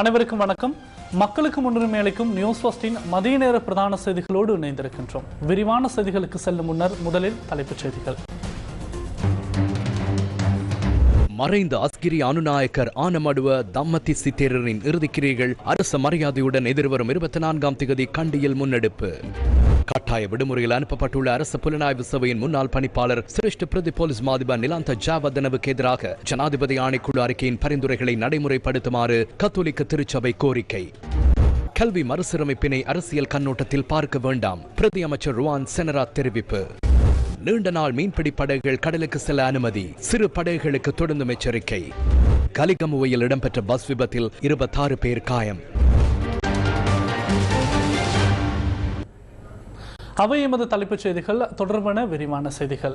அனைவருக்கும் வணக்கம். மக்களுக்கு முன்னுரிமை அளிக்கும் நியூஸ் ஃபர்ஸ்டின் மதிய நேர பிரதான செய்திகளோடு இணைந்திருக்கின்றோம். விரிவான செய்திகளுக்கு செல்லும் முன்னர் முதலில் தலைப்புச் செய்திகள். மறைந்த அஸ்கிரி அனுநாயக்கர் ஆனமடுவ தம்மத்தி சித்தேரரின் இறுதிக்கிரிகள் அரச மரியாதையுடன் எதிர்வரும் இருபத்தி நான்காம் திகதி கண்டியில் முன்னெடுப்பு. கட்டாய விடுமுறையில் அனுப்பப்பட்டுள்ள அரசு புலனாய்வு சபையின் முன்னாள் பணிப்பாளர் சிரேஷ்ட பிரதி போலீஸ் மாதிபர் நிலாந்த ஜாவர்தனவுக்கு எதிராக ஜனாதிபதி ஆணைக்குழு அறிக்கையின் பரிந்துரைகளை நடைமுறைப்படுத்துமாறு கத்தோலிக்க திருச்சபை கோரிக்கை. கல்வி மறுசீரமைப்பினை அரசியல் கண்ணோட்டத்தில் பார்க்க வேண்டாம் பிரதி அமைச்சர் ருவான் செனரா தெரிவிப்பு. நீண்ட நாள் மீன்பிடி படகுகள் கடலுக்கு செல்ல அனுமதி சிறு படகுகளுக்கு தொடர்ந்தும் எச்சரிக்கை. கலிகமுவையில் இடம்பெற்ற பஸ் விபத்தில் இருபத்தாறு பேர் காயம். அவை எமது தலைப்புச் செய்திகள் தொடர்பான விரிவான செய்திகள்.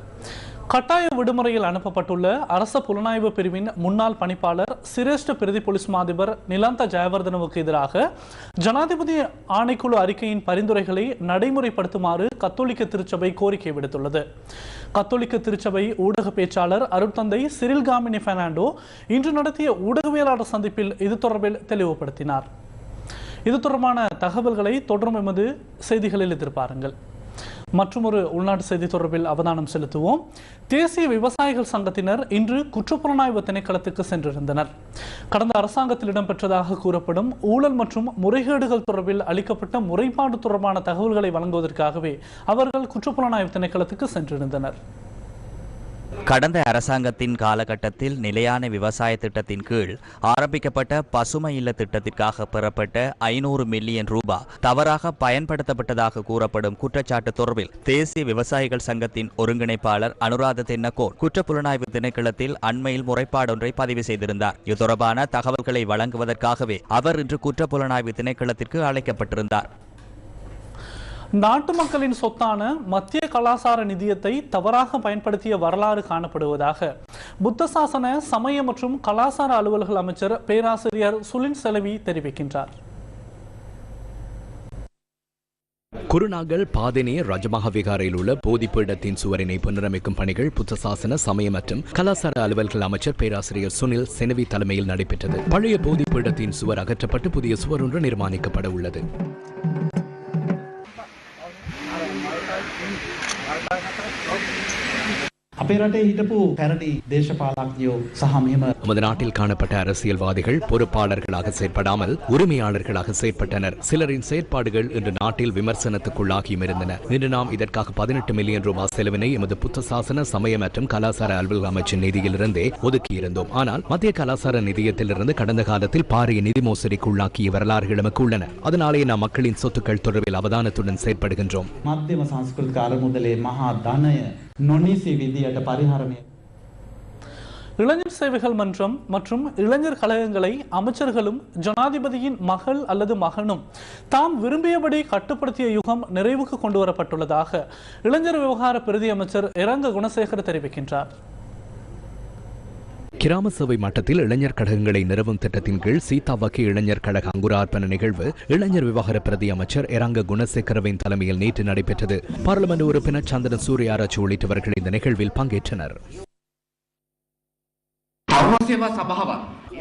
கட்டாய விடுமுறையில் அனுப்பப்பட்டுள்ள அரச புலனாய்வு பிரிவின் முன்னாள் பணிப்பாளர் சிரேஷ்ட பிரதி போலீஸ் மாதிபர் நிலாந்த ஜெயவர்தனவுக்கு எதிராக ஜனாதிபதி ஆணைக்குழு அறிக்கையின் பரிந்துரைகளை நடைமுறைப்படுத்துமாறு கத்தோலிக்க திருச்சபை கோரிக்கை விடுத்துள்ளது. கத்தோலிக்க திருச்சபை ஊடக பேச்சாளர் அருட்தந்தை சிறில் காமினி பெர்னாண்டோ இன்று நடத்திய ஊடகவியலாளர் சந்திப்பில் இது தொடர்பில் தெளிவுபடுத்தினார். இது தொடர்பான தகவல்களை தொடரும் எமது செய்திகளில் எதிர்பாருங்கள். மற்றொரு உள்நாட்டு செய்தி தொடர்பில் அவதானம் செலுத்துவோம். தேசிய விவசாயிகள் சங்கத்தினர் இன்று குற்றப்புலனாய்வு திணைக்களத்துக்கு சென்றிருந்தனர். கடந்த அரசாங்கத்தில் இடம்பெற்றதாக கூறப்படும் ஊழல் மற்றும் முறைகேடுகள் தொடர்பில் அளிக்கப்பட்ட முறைப்பாடு தொடர்பான தகவல்களை வழங்குவதற்காகவே அவர்கள் குற்றப்புலனாய்வு திணைக்களத்துக்கு சென்றிருந்தனர். கடந்த அரசாங்கத்தின் காலகட்டத்தில் நிலையான விவசாய திட்டத்தின் கீழ் ஆரம்பிக்கப்பட்ட பசுமை இல்ல திட்டத்திற்காக பெறப்பட்ட ஐநூறு மில்லியன் ரூபாய் தவறாக பயன்படுத்தப்பட்டதாக கூறப்படும் குற்றச்சாட்டு தொடர்பில் தேசிய விவசாயிகள் சங்கத்தின் ஒருங்கிணைப்பாளர் அனுராத தென்னகோன் குற்றப்புலனாய்வு திணைக்களத்தில் அண்மையில் முறைப்பாடொன்றை பதிவு செய்திருந்தார். இது தொடர்பான தகவல்களை வழங்குவதற்காகவே அவர் இன்று குற்றப்புலனாய்வு திணைக்களத்திற்கு அழைக்கப்பட்டிருந்தார். நாட்டு மக்களின் சொத்தான மத்திய கலாசார நிதியத்தை தவறாக பயன்படுத்திய வரலாறு காணப்படுவதாக. புத்த சாசன சமய மற்றும் கலாசார அலுவல்கள் அமைச்சர் பேராசிரியர் சுலின் செலவி தெரிவிக்கின்றார். குருநாகல் பாதினே ரஜமஹா விகாரையில் உள்ள போதிப்பீடத்தின் சுவரினை புனரமைக்கும் பணிகள் புத்த சாசன சமய மற்றும் கலாசார அலுவல்கள் அமைச்சர் பேராசிரியர் சுனில் செனவி தலைமையில் நடைபெற்றது. பழைய போதிப்பீடத்தின் சுவர் அகற்றப்பட்டு புதிய சுவர் ஒன்று நிர்மாணிக்கப்பட உள்ளது. අපේ රටේ හිටපු පැරණි දේශපාලක්ඥයෝ සහ මෙහෙම நமது நாட்டில் காணப்பட்ட அரசியல்வாதிகள் பொறுப்பாளர்களாக செயற்படாமல் உரிமையாளர்களாக செயற்பட்டனர் சிலரின் செயற்பாடுகள் இன்று நாட்டில் விமர்சனத்துக்குள்ளாகியும் இருந்தன இன்று நாம் இதற்காக பதினெட்டு மில்லியன் ரூபாய் செலவினை எமது புத்த சாசன சமய மற்றும் கலாசார அலுவலக அமைச்சின் நிதியிலிருந்தே ஒதுக்கியிருந்தோம் ஆனால் மத்திய கலாசார நிதியத்திலிருந்து கடந்த காலத்தில் பாரிய நிதி மோசடிக்குள்ளாக்கிய வரலாறுகள் நமக்கு உள்ளன அதனாலேயே நாம் மக்களின் சொத்துக்கள் தொடர்பில் அவதானத்துடன் செயற்படுகின்றோம் මධ්‍යම සංස්කෘතික අරමුදලේ මහා ධනය නොනිසි විදියට පරිහරණය இளைஞர் சேவைகள் மன்றம் மற்றும் இளைஞர் கழகங்களை அமைச்சர்களும் ஜனாதிபதியின் மகள் அல்லது மகனும் தாம் விரும்பியபடி கட்டுப்படுத்திய யுகம் நிறைவுக்கு கொண்டு வரப்பட்டுள்ளதாக இளைஞர் விவகார பிரதி அமைச்சர் இரங்க குணசேகர் தெரிவிக்கின்றார் கிராம சபை மட்டத்தில் இளைஞர் கழகங்களை நிறுவும் திட்டத்தின் கீழ் சீதா இளைஞர் கழக அங்குரார்ப்பண நிகழ்வு இளைஞர் விவகார பிரதி அமைச்சர் எராங்க குணசேகரவின் தலைமையில் நேற்று நடைபெற்றது. பாராளுமன்ற உறுப்பினர் சந்திரன் சூரியாராஜ் உள்ளிட்டவர்கள் இந்த நிகழ்வில் பங்கேற்றனர்.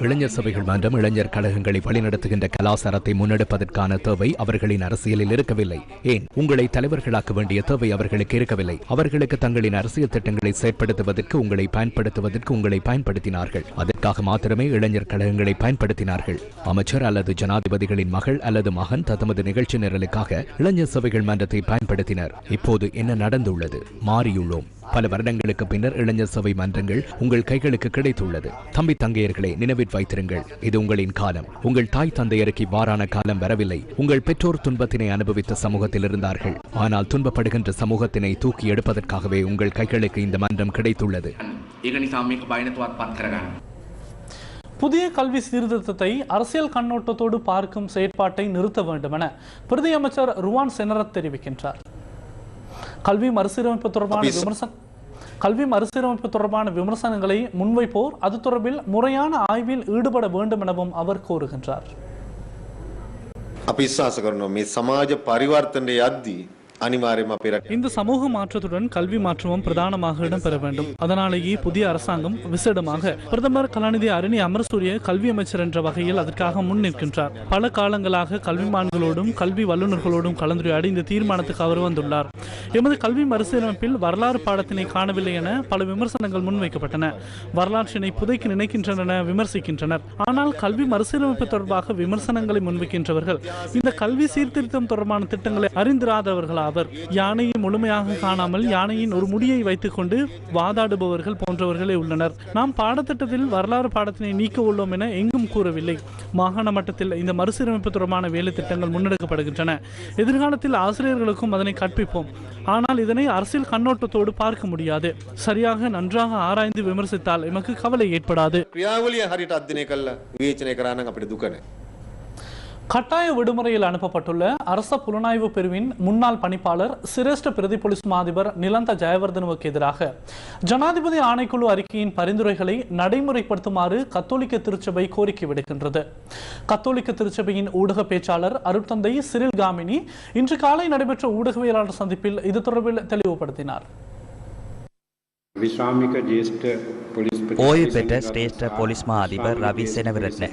இளைஞர் சபைகள் மன்றம் இளைஞர் கழகங்களை வழிநடத்துகின்ற கலாசாரத்தை முன்னெடுப்பதற்கான தேவை அவர்களின் அரசியலில் இருக்கவில்லை. ஏன்? உங்களை தலைவர்களாக்க வேண்டிய தேவை அவர்களுக்கு இருக்கவில்லை. அவர்களுக்கு தங்களின் அரசியல் திட்டங்களை செயற்படுத்துவதற்கு உங்களை பயன்படுத்துவதற்கு உங்களை பயன்படுத்தினார்கள். அதற்காக மாத்திரமே இளைஞர் கழகங்களை பயன்படுத்தினார்கள். அமைச்சர் அல்லது ஜனாதிபதிகளின் மகள் அல்லது மகன் தத்தமது நிகழ்ச்சி நிரலுக்காக இளைஞர் சபைகள் மன்றத்தை பயன்படுத்தினர். இப்போது என்ன நடந்துள்ளது? மாறியுள்ளோம். பல வருடங்களுக்கு பின்னர் இளைஞர் சபை மன்றங்கள் உங்கள் கைகளுக்கு கிடைத்துள்ளது. தம்பி தங்கையர்களை நினைவில் வைத்திருங்கள். இது உங்களின் காலம். உங்கள் தாய் தந்தையருக்கு இவ்வாறான காலம் வரவில்லை. உங்கள் பெற்றோர் துன்பத்தினை அனுபவித்த சமூகத்தில் இருந்தார்கள். ஆனால் துன்பப்படுகின்ற சமூகத்தினை தூக்கி எடுப்பதற்காகவே உங்கள் கைகளுக்கு இந்த மன்றம் கிடைத்துள்ளது. புதிய கல்வி சீர்திருத்தத்தை அரசியல் கண்ணோட்டத்தோடு பார்க்கும் செயற்பாட்டை நிறுத்த வேண்டும் என பிரதி அமைச்சர் ருவான் செனரத் தெரிவிக்கின்றார். கல்வி மறுசீரமைப்பு தொடர்பான அப்பி ச- விமர்சன கல்வி மறுசீரமைப்பு தொடர்பான விமர்சனங்களை முன்வைப்போர் அது தொடர்பில் முறையான ஆய்வில் ஈடுபட வேண்டும் எனவும் அவர் கூறுகின்றார் අපි විශ්වාස කරනවා මේ සමාජ පරිවර්තනය යද්දී இந்த சமூக மாற்றத்துடன் கல்வி மாற்றமும் பிரதானமாக இடம்பெற வேண்டும். அதனாலேயே புதிய அரசாங்கம் விசேடமாக பிரதமர் கலாநிதி அருணி அமர்சூரிய கல்வி அமைச்சர் என்ற வகையில் அதற்காக முன் நிற்கின்றார். பல காலங்களாக கல்விமான்களோடும் கல்வி வல்லுநர்களோடும் கலந்துரையாடி இந்த தீர்மானத்துக்கு அவர் வந்துள்ளார். எமது கல்வி மறுசீரமைப்பில் வரலாறு பாடத்தினை காணவில்லை என பல விமர்சனங்கள் முன்வைக்கப்பட்டன. வரலாற்றினை புதைக்கு நினைக்கின்றன விமர்சிக்கின்றனர். ஆனால் கல்வி மறுசீரமைப்பு தொடர்பாக விமர்சனங்களை முன்வைக்கின்றவர்கள் இந்த கல்வி சீர்திருத்தம் தொடர்பான திட்டங்களை அறிந்திராதவர்களாக அவர். யானையை முழுமையாக காணாமல் யானையின் ஒரு முடியை வைத்துக்கொண்டு வாதாடுபவர்கள் போன்றவர்களே உள்ளனர். நாம் பாடத்திட்டத்தில் வரலாறு பாடத்தினை நீக்க உள்ளோம் என எங்கும் கூறவில்லை. மாகாண மட்டத்தில் இந்த மறுசீரமைப்பு தொடர்பான வேலை திட்டங்கள் முன்னெடுக்கப்படுகின்றன. எதிர்காலத்தில் ஆசிரியர்களுக்கும் அதனை கற்பிப்போம். ஆனால் இதனை அரசியல் கண்ணோட்டத்தோடு பார்க்க முடியாது. சரியாக நன்றாக ஆராய்ந்து விமர்சித்தால் எமக்கு கவலை ஏற்படாது. கட்டாய விடுமுறையில் அனுப்பப்பட்டுள்ள அரச புலனாய்வு பிரிவின் முன்னாள் பணிப்பாளர் சிரேஷ்ட பிரதி போலீஸ் மாதிபர் நிலந்த ஜெயவர்தனுக்கு எதிராக ஜனாதிபதி ஆணைக்குழு அறிக்கையின் பரிந்துரைகளை நடைமுறைப்படுத்துமாறு கத்தோலிக்க திருச்சபை கோரிக்கை விடுக்கின்றது. கத்தோலிக்க திருச்சபையின் ஊடக பேச்சாளர் அருட்தந்தை சிறில் காமினி இன்று காலை நடைபெற்ற ஊடகவியலாளர் சந்திப்பில் இது தொடர்பில் தெளிவுபடுத்தினார். ஓய்வு பெற்ற சிரேஷ்ட போலீஸ் மா அதிபர் ரவி செனவிரட்ன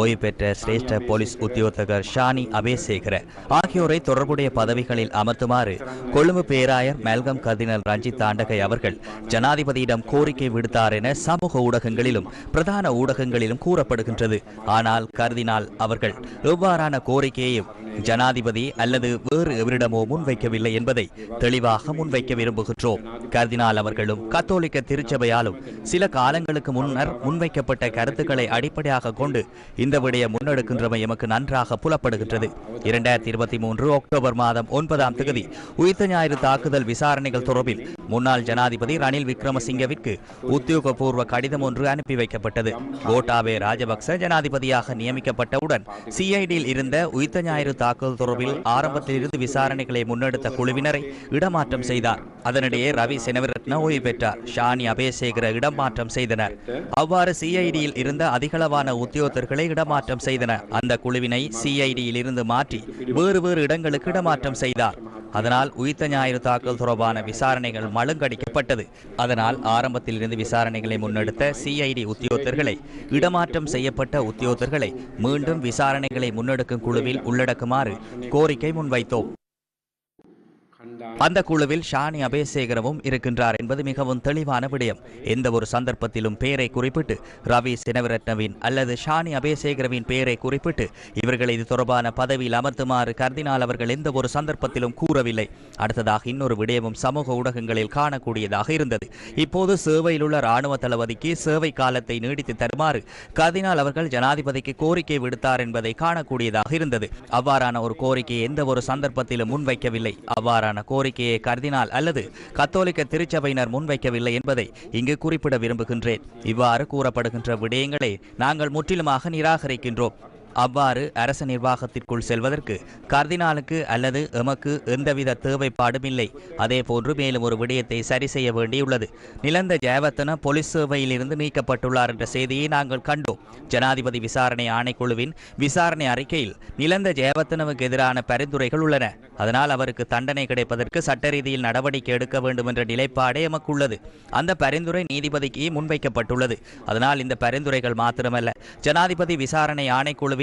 ஓய்வு பெற்ற சிரேஷ்ட போலீஸ் உத்தியோகத்தர் ஷானி அபேசேகர ஆகியோரை தொடர்புடைய பதவிகளில் அமர்த்துமாறு கொழும்பு பேராயர் மெல்கம் கர்தினல் ரஞ்சித் தாண்டகை அவர்கள் ஜனாதிபதியிடம் கோரிக்கை விடுத்தார் என சமூக ஊடகங்களிலும் பிரதான ஊடகங்களிலும் கூறப்படுகின்றது. ஆனால் கர்தினால் அவர்கள் எவ்வாறான கோரிக்கையையும் ஜனாதிபதி அல்லது வேறு எவரிடமோ முன்வைக்கவில்லை என்பதை தெளிவாக முன்வைக்க விரும்புகின்றோம். கர்தினால் அவர்களும் கத்தோலிக்க திருச்சபையாலும் சில காலங்களுக்கு முன்னர் முன்வைக்கப்பட்ட கருத்துக்களை அடிப்படையாக கொண்டு இந்த விடயம் முன்னெடுக்கின்றமை எமக்கு நன்றாக புலப்படுகின்றது. இரண்டாயிரத்தி இருபத்தி மூன்று அக்டோபர் மாதம் ஒன்பதாம் தேதி உயிர்த்த ஞாயிறு தாக்குதல் விசாரணைகள் தொடர்பில் முன்னாள் ஜனாதிபதி ரணில் விக்ரமசிங்கவிற்கு உத்தியோகபூர்வ கடிதம் ஒன்று அனுப்பி வைக்கப்பட்டது. கோட்டாபே ராஜபக்ச ஜனாதிபதியாக நியமிக்கப்பட்டவுடன் சிஐடியில் இருந்த உயிர்த்த ஞாயிறு தாக்குதல் தொடர்பில் ஆரம்பத்தில் இருந்து விசாரணைகளை முன்னெடுத்த குழுவினரை இடமாற்றம் செய்தார். அதனிடையே ரவி செனவிரத்ன ஓய்வு பெற்றார். ஷானி அபேசேகர இடமாற்றம் செய்தனர் அவ்வாறு சிஐடியில் இருந்த அதிகளவான உத்தியோகத்தர்களை இடமாற்றம் செய்தனர் அந்த குழுவினை சிஐடியில் இருந்து மாற்றி வேறு வேறு இடங்களுக்கு இடமாற்றம் செய்தார். அதனால் உயிர்த்த ஞாயிறு தாக்கல் தொடர்பான விசாரணைகள் மழுங்கடிக்கப்பட்டது. அதனால் ஆரம்பத்தில் இருந்து விசாரணைகளை முன்னெடுத்த சிஐடி உத்தியோகத்தர்களை இடமாற்றம் செய்யப்பட்ட உத்தியோகத்தர்களை மீண்டும் விசாரணைகளை முன்னெடுக்கும் குழுவில் உள்ளடக்குமாறு கோரிக்கை முன்வைத்தோம். அந்த குழுவில் ஷானி அபேசேகரவும் இருக்கின்றார் என்பது மிகவும் தெளிவான விடயம். எந்த ஒரு சந்தர்ப்பத்திலும் பெயரை குறிப்பிட்டு ரவி சினவிரத்னவின் அல்லது ஷானி அபேசேகரவின் பெயரை குறிப்பிட்டு இவர்களை இது தொடர்பான பதவியில் அமர்த்துமாறு கருதினால் அவர்கள் எந்த ஒரு சந்தர்ப்பத்திலும் கூறவில்லை. அடுத்ததாக இன்னொரு விடயமும் சமூக ஊடகங்களில் காணக்கூடியதாக இருந்தது. இப்போது சேவையில் உள்ள ராணுவ தளபதிக்கு சேவை காலத்தை நீடித்து தருமாறு கர்தினால் அவர்கள் ஜனாதிபதிக்கு கோரிக்கை விடுத்தார் என்பதை காணக்கூடியதாக இருந்தது. அவ்வாறான ஒரு கோரிக்கையை எந்த ஒரு சந்தர்ப்பத்திலும் முன்வைக்கவில்லை. அவ்வாறான கோரிக்கையை கர்தினால் அல்லது கத்தோலிக்க திருச்சபையினர் முன்வைக்கவில்லை என்பதை இங்கு குறிப்பிட விரும்புகின்றேன். இவ்வாறு கூறப்படுகின்ற விடயங்களை நாங்கள் முற்றிலுமாக நிராகரிக்கின்றோம். அவ்வாறு அரச நிர்வாகத்திற்குள் செல்வதற்கு கர்தினாலுக்கு அல்லது எமக்கு எந்தவித தேவைப்பாடும் இல்லை அதே போன்று மேலும் ஒரு விடயத்தை சரி செய்ய வேண்டியுள்ளது. நிலந்த ஜெயவர்த்தன போலீஸ் சேவையிலிருந்து நீக்கப்பட்டுள்ளார் என்ற செய்தியை நாங்கள் கண்டோம். ஜனாதிபதி விசாரணை ஆணைக்குழுவின் விசாரணை அறிக்கையில் நிலந்த ஜெயவர்த்தனவுக்கு எதிரான பரிந்துரைகள் உள்ளன. அதனால் அவருக்கு தண்டனை கிடைப்பதற்கு சட்ட ரீதியில் நடவடிக்கை எடுக்க வேண்டும் என்ற நிலைப்பாடே எமக்கு உள்ளது அந்த பரிந்துரை நீதிபதிக்கு முன்வைக்கப்பட்டுள்ளது. அதனால் இந்த பரிந்துரைகள் மாத்திரமல்ல. ஜனாதிபதி விசாரணை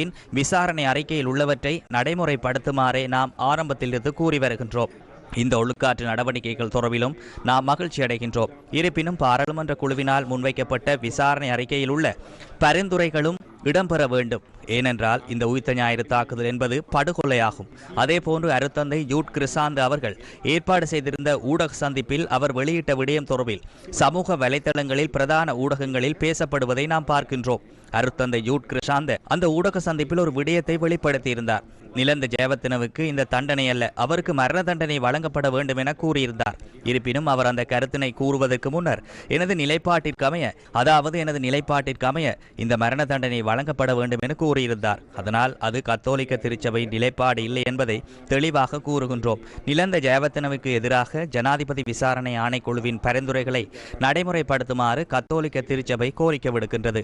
குழுவின் விசாரணை அறிக்கையில் உள்ளவற்றை நடைமுறைப்படுத்துமாறே நாம் ஆரம்பத்திலிருந்து கூறி வருகின்றோம். இந்த ஒழுக்காற்று நடவடிக்கைகள் தொடர்பிலும் நாம் மகிழ்ச்சி அடைகின்றோம். இருப்பினும் பாராளுமன்ற குழுவினால் முன்வைக்கப்பட்ட விசாரணை அறிக்கையில் உள்ள பரிந்துரைகளும் இடம்பெற வேண்டும். ஏனென்றால் இந்த உயிர்த்த ஞாயிறு தாக்குதல் என்பது படுகொலையாகும். அதேபோன்று அருத்தந்தை ஜூட் கிறிசாந்து அவர்கள் ஏற்பாடு செய்திருந்த ஊடக சந்திப்பில் அவர் வெளியிட்ட விடயம் தொடர்பில் சமூக வலைதளங்களில் பிரதான ஊடகங்களில் பேசப்படுவதை நாம் பார்க்கின்றோம். அருத்தந்தை யூட் கிருஷாந்த அந்த ஊடக சந்திப்பில் ஒரு விடயத்தை வெளிப்படுத்தியிருந்தார். நிலந்த ஜெயவத்தினவுக்கு இந்த தண்டனை அல்ல அவருக்கு மரண தண்டனை வழங்கப்பட வேண்டும் என கூறியிருந்தார். இருப்பினும் அவர் அந்த கருத்தினை கூறுவதற்கு முன்னர் எனது நிலைப்பாட்டிற்கமைய அதாவது எனது நிலைப்பாட்டிற்கமைய இந்த மரண தண்டனை வழங்கப்பட வேண்டும் என கூறியிருந்தார். அதனால் அது கத்தோலிக்க திருச்சபை நிலைப்பாடு இல்லை என்பதை தெளிவாக கூறுகின்றோம். நிலந்த ஜெயவத்தினவுக்கு எதிராக ஜனாதிபதி விசாரணை ஆணைக்குழுவின் பரிந்துரைகளை நடைமுறைப்படுத்துமாறு கத்தோலிக்க திருச்சபை கோரிக்கை விடுக்கின்றது.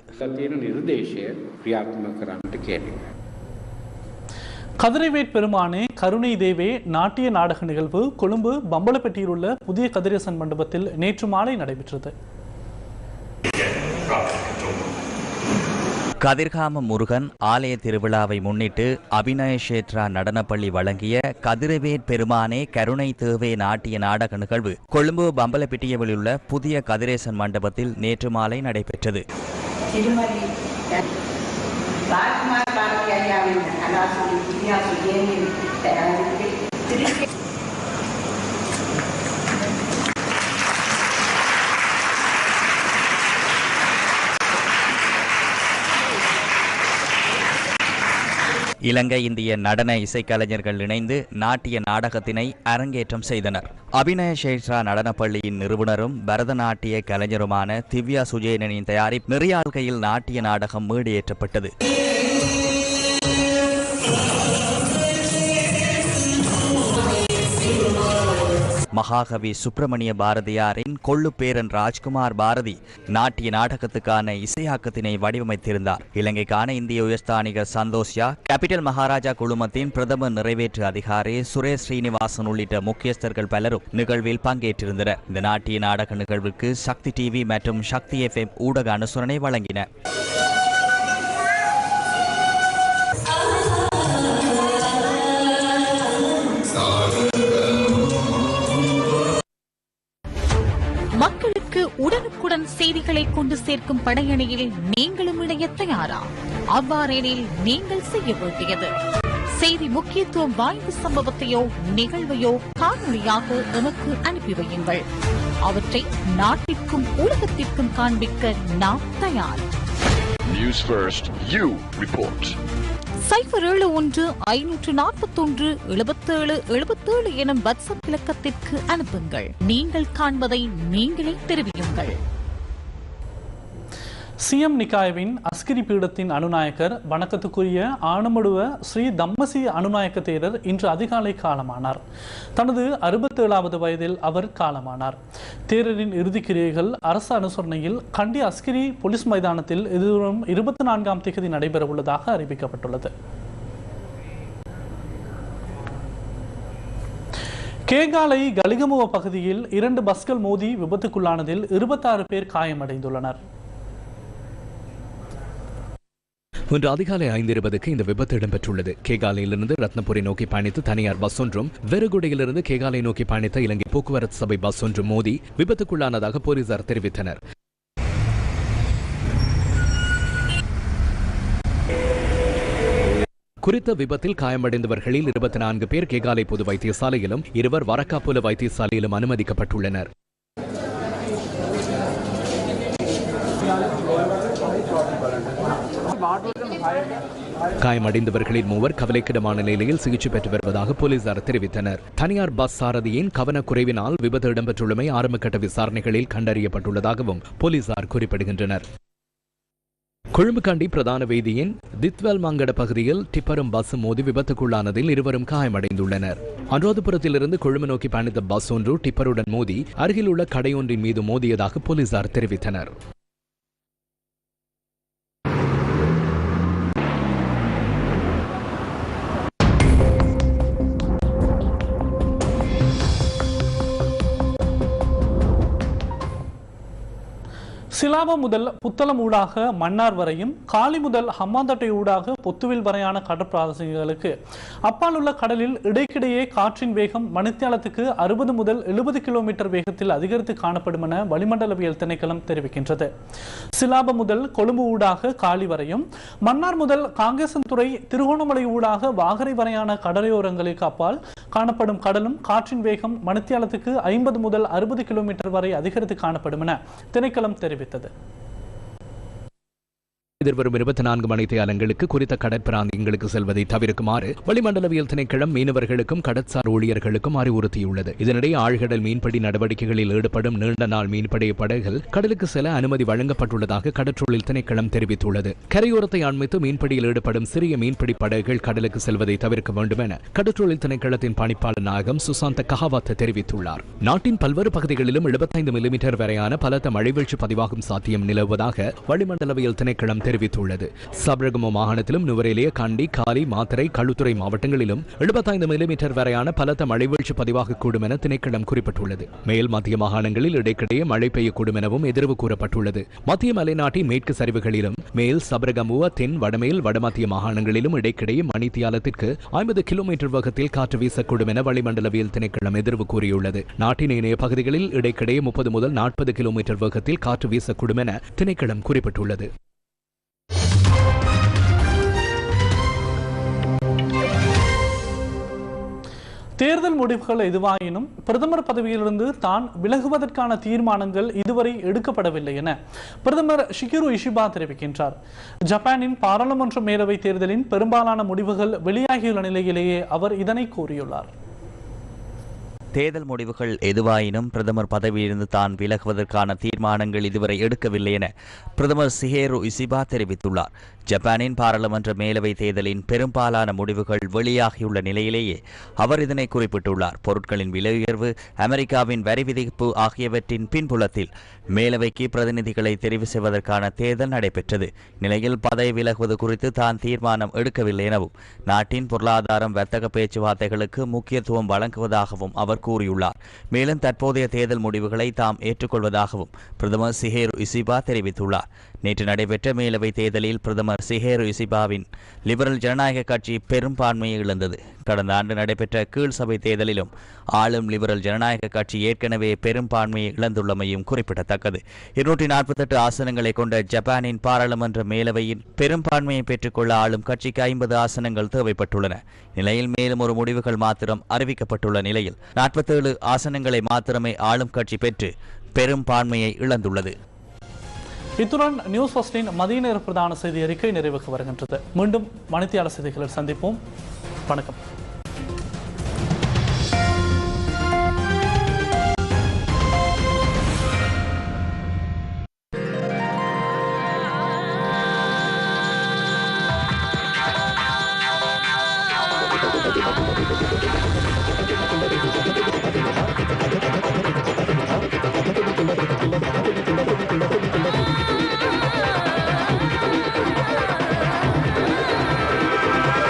නිර්දේශය ක්‍රියාත්ම කරන්නට කියැවෙන. கதிரைவேட் பெருமானே கருணை தேவே நாட்டிய நாடக நிகழ்வு கொழும்பு பம்பலப்பட்டியில் உள்ள புதிய கதிரேசன் மண்டபத்தில் நேற்று மாலை நடைபெற்றது கதிர்காம முருகன் ஆலய திருவிழாவை முன்னிட்டு அபிநய ஷேத்ரா நடனப்பள்ளி வழங்கிய கதிரவேட் பெருமானே கருணை தேவே நாட்டிய நாடக நிகழ்வு கொழும்பு பம்பலப்பிட்டியவில் உள்ள புதிய கதிரேசன் மண்டபத்தில் நேற்று மாலை நடைபெற்றது திருமதி ராஜ்குமார் பாரதியாரின் கலாசுரி வித்யாசு ஏனின் திரு இலங்கை இந்திய நடன இசைக்கலைஞர்கள் இணைந்து நாட்டிய நாடகத்தினை அரங்கேற்றம் செய்தனர். அபிநய சேஷா நடனப்பள்ளியின் நிறுவனரும் பரதநாட்டிய கலைஞருமான திவ்யா சுஜேனனின் தயாரிப்பு நெறியாள்கையில் நாட்டிய நாடகம் மீடியேற்றப்பட்டது. மகாகவி சுப்பிரமணிய பாரதியாரின் கொள்ளு பேரன் ராஜ்குமார் பாரதி நாட்டிய நாடகத்துக்கான இசையாக்கத்தினை வடிவமைத்திருந்தார். இலங்கைக்கான இந்திய உயர்ஸ்தானிகர் சந்தோஷ்யா கேபிட்டல் மகாராஜா குழுமத்தின் பிரதம நிறைவேற்று அதிகாரி சுரேஷ் ஸ்ரீனிவாசன் உள்ளிட்ட முக்கியஸ்தர்கள் பலரும் நிகழ்வில் பங்கேற்றிருந்தனர். இந்த நாட்டிய நாடக நிகழ்வுக்கு சக்தி டிவி மற்றும் சக்தி எஃப்எம் ஊடக அனுசரணை வழங்கின. உடனுக்குடன் செய்திகளை கொண்டு சேர்க்கும் படையணியில் நீங்களும் இணைய தயாரா? அவ்வாறெனில் நீங்கள் செய்ய வேண்டியது. செய்தி முக்கியத்துவம் வாய்ந்த சம்பவத்தையோ நிகழ்வையோ காணொலியாக எமக்கு அனுப்பி வையுங்கள். அவற்றை நாட்டிற்கும் உலகத்திற்கும் காண்பிக்க நாம் தயார். First, you report. சைபர் ஏழு ஒன்று ஐநூற்று நாற்பத்தொன்று எழுபத்தேழு எழுபத்தேழு எனும் வாட்ஸ்அப் இலக்கத்திற்கு அனுப்புங்கள். நீங்கள் காண்பதை நீங்களே தெரிவியுங்கள். சிஎம் நிகாயவின் அஸ்கிரி பீடத்தின் அனுநாயக்கர் வணக்கத்துக்குரிய ஆனமடுவ ஸ்ரீ தம்மசி அனுநாயக்க தேரர் இன்று அதிகாலை காலமானார். தனது அறுபத்தேழாவது வயதில் அவர் காலமானார். தேரரின் இறுதி கிரியைகள் அரசு அனுசரணையில் கண்டி அஸ்கிரி போலீஸ் மைதானத்தில் எதிர்வரும் இருபத்தி நான்காம் தேதி நடைபெறவுள்ளதாக அறிவிக்கப்பட்டுள்ளது. கேகாலை கலிகமுவ பகுதியில் இரண்டு பஸ்கள் மோதி விபத்துக்குள்ளானதில் இருபத்தாறு பேர் காயமடைந்துள்ளனர். இன்று அதிகாலை ஐந்து இருபதுக்கு இந்த விபத்து இடம்பெற்றுள்ளது. கேகாலையிலிருந்து ரத்னபுரி நோக்கி பயணித்து தனியார் பஸ் ஒன்றும் வெறுகுடையிலிருந்து கேகாலை நோக்கி பயணித்த இலங்கை போக்குவரத்து சபை பஸ் ஒன்றும் மோதி விபத்துக்குள்ளானதாக போலீசார் தெரிவித்தனர். குறித்த விபத்தில் காயமடைந்தவர்களில் இருபத்தி நான்கு பேர் கேகாலை பொது வைத்தியசாலையிலும் இருவர் வரக்காப்புல வைத்தியசாலையிலும் அனுமதிக்கப்பட்டுள்ளனர். காயமடைந்தவர்களில் மூவர் கவலைக்கிடமான நிலையில் சிகிச்சை பெற்று வருவதாக போலீசார் தெரிவித்தனர். தனியார் பஸ் சாரதியின் கவனக்குறைவினால் விபத்து இடம்பெற்றுள்ளமை ஆரம்பகட்ட விசாரணைகளில் கண்டறியப்பட்டுள்ளதாகவும் போலீசார் குறிப்பிடுகின்றனர். கொழும்புகாண்டி பிரதான வீதியின் தித்வல் மங்கட பகுதியில் டிப்பரும் பஸ்ஸும் மோதி விபத்துக்குள்ளானதில் இருவரும் காயமடைந்துள்ளனர். அனுராதபுரத்திலிருந்து கொழும்பு நோக்கி பயணித்த பஸ் ஒன்று டிப்பருடன் மோதி அருகில் உள்ள கடையொன்றின் மீது மோதியதாக போலீசார் தெரிவித்தனர். சிலாப முதல் புத்தளம் ஊடாக மன்னார் வரையும் காலி முதல் ஹம்மாந்தட்டை ஊடாக பொத்துவில் வரையான கடற்பிராதசிகளுக்கு அப்பால் உள்ள கடலில் இடைக்கிடையே காற்றின் வேகம் மணித்தியாலத்துக்கு அறுபது முதல் எழுபது கிலோமீட்டர் வேகத்தில் அதிகரித்து காணப்படும் என வளிமண்டலவியல் திணைக்களம் தெரிவிக்கின்றது. சிலாப முதல் கொழும்பு ஊடாக காலி வரையும் மன்னார் முதல் காங்கேசன்துறை திருகோணமலை ஊடாக வாகரை வரையான கடலையோரங்களுக்கு அப்பால் காணப்படும் கடலும் காற்றின் வேகம் மணித்தியாலத்துக்கு ஐம்பது முதல் அறுபது கிலோமீட்டர் வரை அதிகரித்து காணப்படும் என திணைக்களம் தெரிவித்தது ಎತ್ತುತ್ತದೆ எதிர்வரும் இருபத்தி நான்கு மணித்தியாலங்களுக்கு குறித்த கடற்பிராந்தியங்களுக்கு செல்வதை தவிர்க்குமாறு வளிமண்டலவியல் திணைக்களம் மீனவர்களுக்கும் கடற்சார் ஊழியர்களுக்கும் அறிவுறுத்தியுள்ளது. இதனிடையே ஆழ்கடல் மீன்பிடி நடவடிக்கைகளில் ஈடுபடும் நீண்ட நாள் மீன்பிடி படகுகள் கடலுக்கு செல்ல அனுமதி வழங்கப்பட்டுள்ளதாக கடற்றொழில் திணைக்களம் தெரிவித்துள்ளது. கரையோரத்தை அண்மித்து மீன்பிடியில் ஈடுபடும் சிறிய மீன்பிடி படகுகள் கடலுக்கு செல்வதை தவிர்க்க வேண்டும் என கடற்றொழில் திணைக்களத்தின் பணிப்பாளர் நாகம் சுசாந்த கஹாவத் தெரிவித்துள்ளார். நாட்டின் பல்வேறு பகுதிகளிலும் எழுபத்தைந்து மில்லிமீட்டர் வரையான பலத்த மழைவீழ்ச்சி பதிவாகும் சாத்தியம் நிலவுவதாக வளிமண்டலவியல் திணைக்களம் தெரிவித்துள்ளது. சபரகம மாகாணத்திலும் நுவரேலிய கண்டி காலி மாத்தரை களுத்துறை மாவட்டங்களிலும் எழுபத்தைந்து மில்லிமீட்டர் வரையான பலத்த மழை வீழ்ச்சி பதிவாகக்கூடும் என திணைக்களம் குறிப்பிட்டுள்ளது. மேல் மத்திய மாகாணங்களில் இடைக்கிடையே மழை பெய்யக்கூடும் எனவும் எதிர்வு கூறப்பட்டுள்ளது. மத்திய மலைநாட்டின் மேற்கு சரிவுகளிலும் மேல் சபரகமுவ தென் வடமேல் வடமத்திய மாகாணங்களிலும் இடைக்கிடையே மணித்தியாலத்திற்கு ஐம்பது கிலோமீட்டர் வேகத்தில் காற்று வீசக்கூடும் என வளிமண்டலவியல் திணைக்களம் எதிர்வு கூறியுள்ளது. நாட்டின் இணைய பகுதிகளில் இடைக்கிடையே முப்பது முதல் நாற்பது கிலோமீட்டர் வேகத்தில் காற்று வீசக்கூடும் என திணைக்களம் குறிப்பிட்டுள்ளது. தேர்தல் முடிவுகள் எதுவாயினும் பிரதமர் பதவியிலிருந்து தான் விலகுவதற்கான தீர்மானங்கள் இதுவரை எடுக்கப்படவில்லை என பிரதமர் ஷிகிரு இஷிபா தெரிவிக்கின்றார். ஜப்பானின் பாராளுமன்ற மேலவை தேர்தலின் பெரும்பாலான முடிவுகள் வெளியாகியுள்ள நிலையிலேயே அவர் இதனை கூறியுள்ளார். தேர்தல் முடிவுகள் எதுவாயினும் பிரதமர் பதவியிலிருந்து தான் விலகுவதற்கான தீர்மானங்கள் இதுவரை எடுக்கவில்லை என பிரதமர் சிஹேரு இசிபா தெரிவித்துள்ளார். ஜப்பானின் பாராளுமன்ற மேலவை தேர்தலின் பெரும்பாலான முடிவுகள் வெளியாகியுள்ள நிலையிலேயே அவர் இதனை குறிப்பிட்டுள்ளார். பொருட்களின் விலை உயர்வு அமெரிக்காவின் வரி விதிப்பு ஆகியவற்றின் பின்புலத்தில் மேலவைக்கு பிரதிநிதிகளை தெரிவு செய்வதற்கான தேர்தல் நடைபெற்றது. நிலையில் பதவி விலகுவது குறித்து தான் தீர்மானம் எடுக்கவில்லை எனவும் நாட்டின் பொருளாதாரம் வர்த்தக பேச்சுவார்த்தைகளுக்கு முக்கியத்துவம் வழங்குவதாகவும் அவர் கூறியுள்ளார். மேலும் தற்போதைய தேர்தல் முடிவுகளை தாம் ஏற்றுக்கொள்வதாகவும் பிரதமர் சிஹேரு இசிபா தெரிவித்துள்ளார். நேற்று நடைபெற்ற மேலவை தேர்தலில் பிரதமர் சிஹேரு இசிபாவின் லிபரல் ஜனநாயக கட்சி பெரும்பான்மையை இழந்தது. கடந்த ஆண்டு நடைபெற்ற கீழ் சபை தேர்தலிலும் ஆளும் லிபரல் ஜனநாயக கட்சி ஏற்கனவே பெரும்பான்மையை இழந்துள்ளமையும் குறிப்பிடத்தக்கது. இருநூற்றி நாற்பத்தெட்டு ஆசனங்களை கொண்ட ஜப்பானின் பாராளுமன்ற மேலவையின் பெரும்பான்மையை பெற்றுக்கொள்ள ஆளும் கட்சிக்கு ஐம்பது ஆசனங்கள் தேவைப்பட்டுள்ளன. நிலையில் மேலும் ஒரு முடிவுகள் மாத்திரம் அறிவிக்கப்பட்டுள்ள நிலையில் நாற்பத்தேழு ஆசனங்களை மாத்திரமே ஆளும் கட்சி பெற்று பெரும்பான்மையை இழந்துள்ளது. இத்துடன் நியூஸ் ஃபர்ஸ்டின் மதிய நேர பிரதான செய்தி அறிக்கை நிறைவுக்கு வருகின்றது. மீண்டும் மணித்தியால செய்திகளில் சந்திப்போம். வணக்கம்.